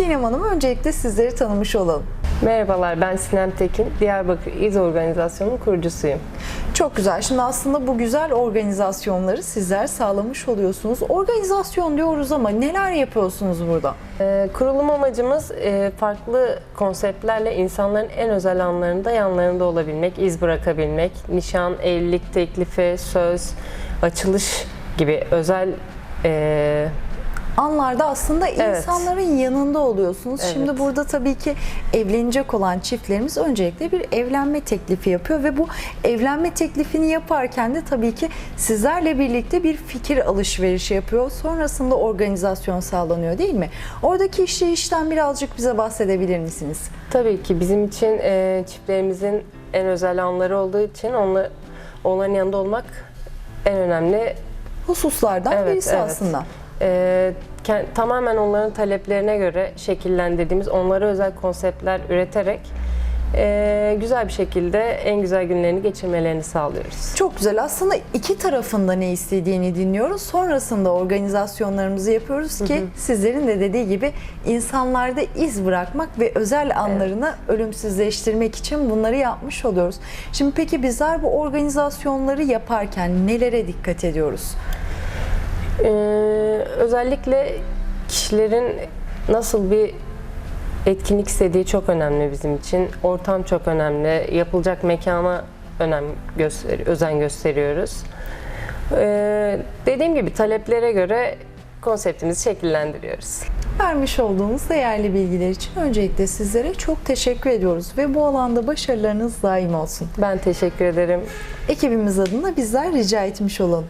Sinem Hanım öncelikle sizleri tanımış olalım. Merhabalar, ben Sinem Tekin. Diyarbakır İz Organizasyonu'nun kurucusuyum. Çok güzel. Şimdi aslında bu güzel organizasyonları sizler sağlamış oluyorsunuz. Organizasyon diyoruz ama neler yapıyorsunuz burada? Ee, kurulum amacımız e, farklı konseptlerle insanların en özel anlarında yanlarında olabilmek, iz bırakabilmek, nişan, evlilik teklifi, söz, açılış gibi özel e, Anlarda aslında Evet. insanların yanında oluyorsunuz. Evet. Şimdi burada tabii ki evlenecek olan çiftlerimiz öncelikle bir evlenme teklifi yapıyor ve bu evlenme teklifini yaparken de tabii ki sizlerle birlikte bir fikir alışverişi yapıyor. Sonrasında organizasyon sağlanıyor değil mi? Oradaki işleyişten birazcık bize bahsedebilir misiniz? tabii ki bizim için e, çiftlerimizin en özel anları olduğu için onla, onların yanında olmak en önemli Hususlardan Evet, birisi evet. aslında. Ke- tamamen onların taleplerine göre şekillendirdiğimiz, onlara özel konseptler üreterek e, güzel bir şekilde en güzel günlerini geçirmelerini sağlıyoruz. Çok güzel. Aslında iki tarafında ne istediğini dinliyoruz. Sonrasında organizasyonlarımızı yapıyoruz ki sizlerin de dediği gibi insanlarda iz bırakmak ve özel anlarını ölümsüzleştirmek için bunları yapmış oluyoruz. Şimdi peki bizler bu organizasyonları yaparken nelere dikkat ediyoruz? Ee, özellikle kişilerin nasıl bir etkinlik istediği çok önemli bizim için. Ortam çok önemli. Yapılacak mekana önem göster özen gösteriyoruz. Ee, dediğim gibi taleplere göre konseptimizi şekillendiriyoruz. Vermiş olduğunuz değerli bilgiler için öncelikle sizlere çok teşekkür ediyoruz ve bu alanda başarılarınız daim olsun. Ben teşekkür ederim. Ekibimiz adına bizler rica etmiş olalım.